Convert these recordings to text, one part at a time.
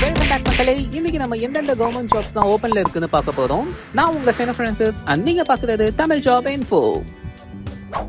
Welcome back மக்களே. இன்னைக்கு நம்ம எந்தெந்த கவர்மெண்ட் ஜாப்ஸ் தான் ஓப்பன்ல இருக்குன்னு பார்க்க போறோம். நான் உங்க சென ஃப்ரான்சிஸ் அண்ட் நீங்க பாக்குறது Tamil job info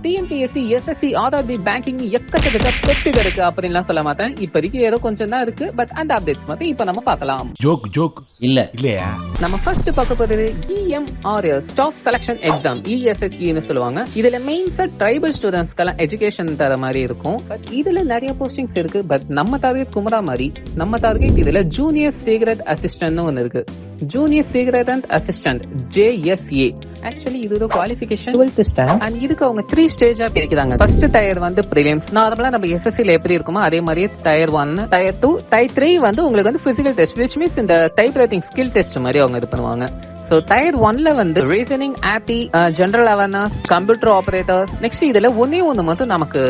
TNPSC SSC RRB banking எக்கச்சக்க பெட்டு இருக்கு அப்படின்லாம் சொல்ல மாட்டேன். இப்போதைக்கு ஏதோ கொஞ்சம் தான் இருக்கு. பட் அந்த அப்டேட்ஸ் மட்டும் இப்போ நம்ம பார்க்கலாம். ஜோக் ஜோக் இல்ல. இல்லையா? நம்ம ஃபர்ஸ்ட் பார்க்க போறது இஎம்ஆர்எஸ் ஸ்டாஃப் செலக்ஷன் எக்ஸாம் இஎஸ்எஸ்இன்னு சொல்லுவாங்க. இதுல மெயின்ஸா ட்ரைபல் ஸ்டூடெண்ட்ஸ்க்கெல்லாம் எஜுகேஷன் தர மாதிரி இருக்கும். பட் இதுல நிறைய போஸ்டிங்ஸ் இருக்கு. பட் நம்ம டார்கெட் குமரா மாதிரி நம்ம டார்கெட் இதுல ஜூனியர் சீக்ரெட் அசிஸ்டன்ட் ஒன்னு இருக்கு. Junior secret and assistant JSA actually இது ஒரு குவாலிஃபிகேஷன் டுவெல்த் ஸ்டாண்ட் அண்ட் இதுக்கு அவங்க த்ரீ ஸ்டேஜா பிரிக்கிறாங்க. ஃபர்ஸ்ட் டயர் வந்து ப்ரிலிம்ஸ் நார்மலா நம்ம எஸ்எஸ்சில எப்படி இருக்குமோ அதே மாதிரியே tier one tier two tier three வந்து உங்களுக்கு வந்து பிசிக்கல் டெஸ்ட் விச் மீன்ஸ் இந்த டைப் ரைட்டிங் ஸ்கில் டெஸ்ட் மாதிரி அவங்க இது பண்ணுவாங்க. ஸோ டயர் ஒன்ல வந்து reasoning ஆப்டி general awareness computer operator next இதுல ஒன்னே ஒன்று மட்டும் நமக்கு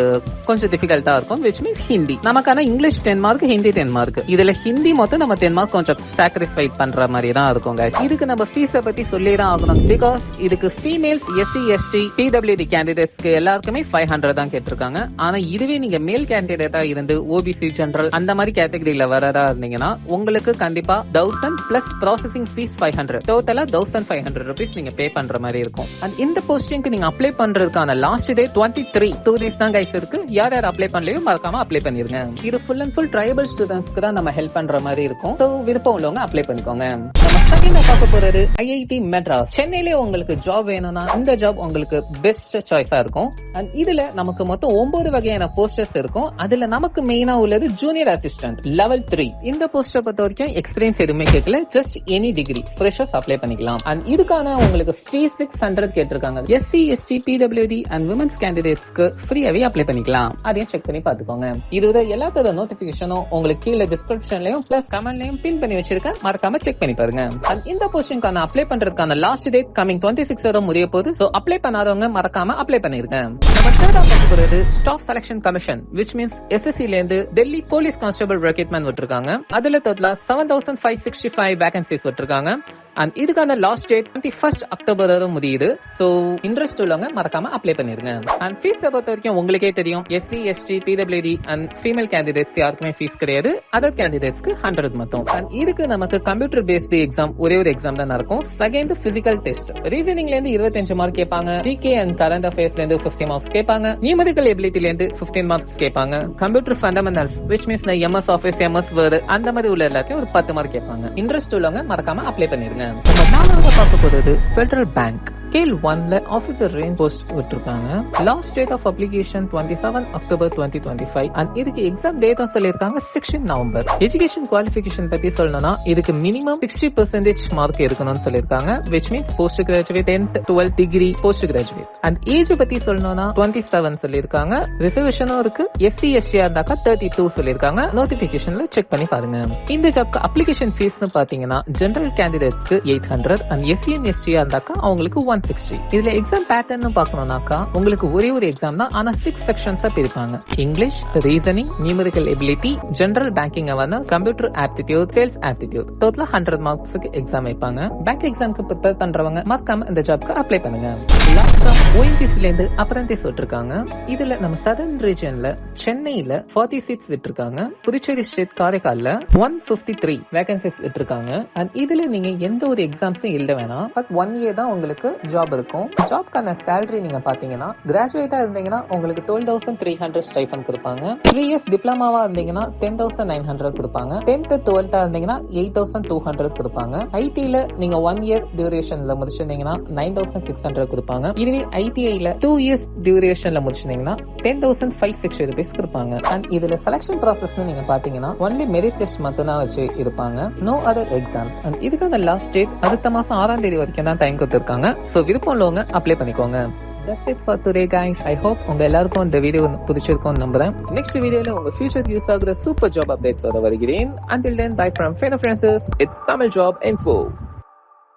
கொஞ்சம் டிஃபிகல்ட்டா இருக்கும் விச் மீன்ஸ் ஹிந்தி நமக்கான English ten mark Hindi ten mark இதுல ஹிந்தி மொத்தம் நம்ம டென் மார்க் கொஞ்சம் சாக்ரிஃபை பண்ற மாதிரி தான் இருக்கும் இதுக்கு நம்ம ஃபீஸை பத்தி சொல்லி தான் ஆகணும் பிகாஸ் இதுக்கு ஃபீமேல்ஸ் எஸ்சி எஸ்டி பிடபிள்யூடி கேண்டிடேட்ஸ்க்கு எல்லாருக்குமே ஃபைவ் ஹண்ட்ரட் தான் கேட்டிருக்காங்க. ஆனா இதுவே நீங்க மேல் கேண்டிடேட்டா இருந்து ஓபிசி ஜென்ரல் அந்த மாதிரி கேட்டகரியில வரதா இருந்தீங்கன்னா உங்களுக்கு கண்டிப்பா thousand plus processing fee five hundred டோட்டலா தௌசண்ட் ஃபைவ் ஹண்ட்ரட் ருபீஸ் நீங்க பே பண்ற மாதிரி இருக்கும். அண்ட் இந்த போஸ்டிங்க்கு நீங்க அப்ளை பண்றதுக்கான last day twenty three two days தான் கைஸ் இருக்கு. யார் யார் அப்ளை பண்ணலையோ மறக்காம அப்ளை பண்ணிருங்க. இது ஃபுல் அண்ட் ஃபுல் ட்ரைபல் ஸ்டூடெண்ட்ஸ்க்கு தான் நம்ம ஹெல்ப் பண்ற மாதிரி இருக்கும். ஸோ விருப்பம் உள்ளவங்க அப்ளை பண்ணிக்கோங்க. நம்ம செகண்ட் பார்க்க போறது ஐஐடி மெட்ராஸ் சென்னையிலே உங்களுக்கு ஜாப் வேணும்னா இந்த ஜாப் உங்களுக்கு பெஸ்ட் சாய்ஸா இருக்கும். அண்ட் இதுல நமக்கு மொத்தம் ஒன்பது வகையான போஸ்டர்ஸ் இருக்கும். அதுல நமக்கு மெயினா உள்ளது ஜூனியர் அசிஸ்டன்ட் லெவல் த்ரீ இந்த போஸ்டர் பொறுத்த வரைக்கும் எக்ஸ்பீரியன்ஸ் எதுவுமே கேட்கல. Just any degree freshers apply பண்ணிக்கலாம். அண்ட் இதுக்கான உங்களுக்கு ஃபீஸ் சிக்ஸ் ஹண்ட்ரட் கேட்டிருக்காங்க. SC ST PWD and womens கேண்டிடேட்ஸ்க்கு ஃப்ரீயாவே அப்ளை பண்ணிக்கலாம். அதையும் செக் பண்ணி பாத்துக்கோங்க இதோட எல்லாத்தோட நோட்டிபிகேஷனும் உங்களுக்கு கீழே டிஸ்கிரிப்ஷன்லயும் பிளஸ் கமெண்ட்லயும் பின் பண்ணி வச்சிருக்கேன். மறக்காம செக் பண்ணி பாருங்க. அண்ட் இந்த போஸ்டிங்கான அப்ளை பண்றதுக்கான last date coming twenty six வரை முடிய போது ஸோ அப்ளை பண்ணாதவங்க மறக்காம அப்ளை பண்ணிருங்க. நம்ம தேர்டா பார்க்க போறது staff selection commission which means எஸ்எஸ்சில இருந்து டெல்லி போலீஸ் கான்ஸ்டபிள் ரெக்ரூட்மெண்ட் விட்டுருக்காங்க. அதுல டோட்டலா seven thousand five sixty five vacancies விட்டுருக்காங்க. அண்ட் இதுக்கான last date twenty first October வரை முடியுது. ஸோ இன்ட்ரெஸ்ட் உள்ளவங்க மறக்காம அப்ளை பண்ணிருங்க. அண்ட் ஃபீஸ் பொறுத்த வரைக்கும் உங்களுக்கே தெரியும். SC ST PWD and female candidates யாருக்குமே ஃபீஸ் கிடையாது. அதர் கேண்டிடேட்ஸ்க்கு ஹண்ட்ரட் மட்டும். அண்ட் இதுக்கு நமக்கு கம்ப்யூட்டர் பேஸ்டு எக்ஸாம் ஒரே ஒரு எக்ஸாம் தான் நடக்கும். செகண்ட் பிசிக்கல் டெஸ்ட் ரீசனிங்ல இருந்து இருபத்தஞ்சு மார்க் கேட்பாங்க. ஜிகே அண்ட் கரண்ட் அஃபேர்ஸ்ல இருந்து பிப்டி மார்க்ஸ் கேட்பாங்க. நியூமரிக்கல் எபிலிட்டில இருந்து பிப்டீன் மார்க்ஸ் கேட்பாங்க. Computer fundamentals which means MS office MS word அந்த மாதிரி உள்ள எல்லாத்தையும் ஒரு பத்து மார்க் கேட்பாங்க. இன்ட்ரெஸ்ட் உள்ளவங்க மறக்காம அப்ளை பண்ணிருங்க. நம்ம நாலாவது பார்க்க போறது ஃபெடரல் பேங்க் ஸ்கேல் ஒன்ல ஆபீசர் ரேஞ்ச் போஸ்ட் விட்டுருக்காங்க. Last date of application twenty seven October twenty twenty five and இதுக்கு எக்ஸாம் டேட்டும் சொல்லியிருக்காங்க சிக்ஸ்டீன் நவம்பர் எஜுகேஷன் குவாலிஃபிகேஷன் பத்தி சொல்லணும்னா இதுக்கு மினிமம் சிக்ஸ்டி பெர்சென்டேஜ் மார்க் இருக்கணும்னு சொல்லியிருக்காங்க. Which means post graduate tenth twelve degree post graduate and age பத்தி சொல்லணும்னா டுவெண்ட்டி செவன் சொல்லியிருக்காங்க ரிசர்வேஷனும் இருக்கு. எஸ்சி எஸ்டியா இருந்தாக்கா தேர்ட்டி டூ சொல்லியிருக்காங்க நோட்டிபிகேஷன்ல செக் பண்ணி பாருங்க. இந்த ஜாப்க்கு அப்ளிகேஷன் ஃபீஸ்னு பாத்தீங்கன்னா general கேண்டிடேட்ஸ்க்கு eight hundred and SC and எஸ்டியா இருந்தாக்கா அவங்களுக்கு ஒன் சிக்ஸ்டி இதுல எக்ஸாம் பேட்டர்ன் பார்க்கணும்னாக்கா உங்களுக்கு ஒரே ஒரு எக்ஸாம் தான் ஆனா சிக்ஸ் செக்ஷன்ஸா பிரிப்பாங்க English reasoning numerical ability general banking awareness computer aptitude sales aptitude டோட்டலா ஹண்ட்ரட் மார்க்ஸ்க்கு எக்ஸாம் வைப்பாங்க. பேங்க் எக்ஸாம்க்கு ப்ரிப்பேர் பண்றவங்க மறக்காம இந்த ஜாப்க்கு அப்ளை பண்ணுங்க. லாஸ்டா ஓஎன்ஜிசில இருந்து அப்ரண்டிஸ் விட்டுருக்காங்க. இதுல நம்ம சதர்ன் ரீஜன்ல சென்னையில ஃபார்ட்டி சீட்ஸ் விட்டுருக்காங்க. புதுச்சேரி ஸ்டேட் காரைக்கால்ல ஒன் பிப்டி த்ரீ வேகன்சிஸ் விட்டுருக்காங்க. அண்ட் இதுல நீங்க எந்த ஒரு எக்ஸாம்ஸும் எழுத வேணாம். பட் ஒன் இயர் தான் உங்களுக்கு ஜாப் இருக்கும். ஜாப்க்கான சேலரி நீங்க பாத்தீங்கன்னா கிராஜுவேட்டா இருந்தீங்கன்னா உங்களுக்கு twelve thousand three hundred stipend கொடுப்பாங்க. த்ரீ இயர்ஸ் டிப்ளமாவா இருந்தீங்கன்னா டென் தௌசண்ட் நைன் ஹண்ட்ரட் கொடுப்பாங்க. டென்த் டுவெல்த்தா இருந்தீங்கன்னா எயிட் தௌசண்ட் டூ ஹண்ட்ரட் கொடுப்பாங்க. ஐடில நீங்க ஒன் இயர் டியூரேஷன்ல முடிச்சிருந்தீங்கன்னா நைன் தௌசண்ட் சிக்ஸ் ஹண்ட்ரட் கொடுப்பாங்க. இதுவே ஐடிஐல டூ இயர்ஸ் டியூரேஷன்ல முடிச்சிருந்தீங்கன்னா ten thousand five sixty rupees கொடுப்பாங்க. அண்ட் இதுல செலக்ஷன் ப்ராசஸ் நீங்க பாத்தீங்கன்னா ஒன்லி மெரிட் டெஸ்ட் மட்டும் தான் வச்சு இருப்பாங்க. நோ அதர் எக்ஸாம்ஸ் அண்ட் இதுக்கான லாஸ்ட் டேட் அடுத்த மாசம் ஆறாம் தேதி வரைக்கும் தான் டைம் கொடுத்துருக்காங்க. ஸோ விருப்பம் உள்ளவங்க அப்ளை பண்ணிக்கோங்க. That's it for today guys. I hope உங்க எல்லாருக்கும் இந்த வீடியோ பிடிச்சிருக்கும் நம்புறேன். நெக்ஸ்ட் வீடியோல உங்க ஃபியூச்சர் யூஸ் ஆகுற சூப்பர் ஜாப் அப்டேட்ஸ் வர வருகிறேன். Until then bye from Fena Francis it's Tamil Job Info.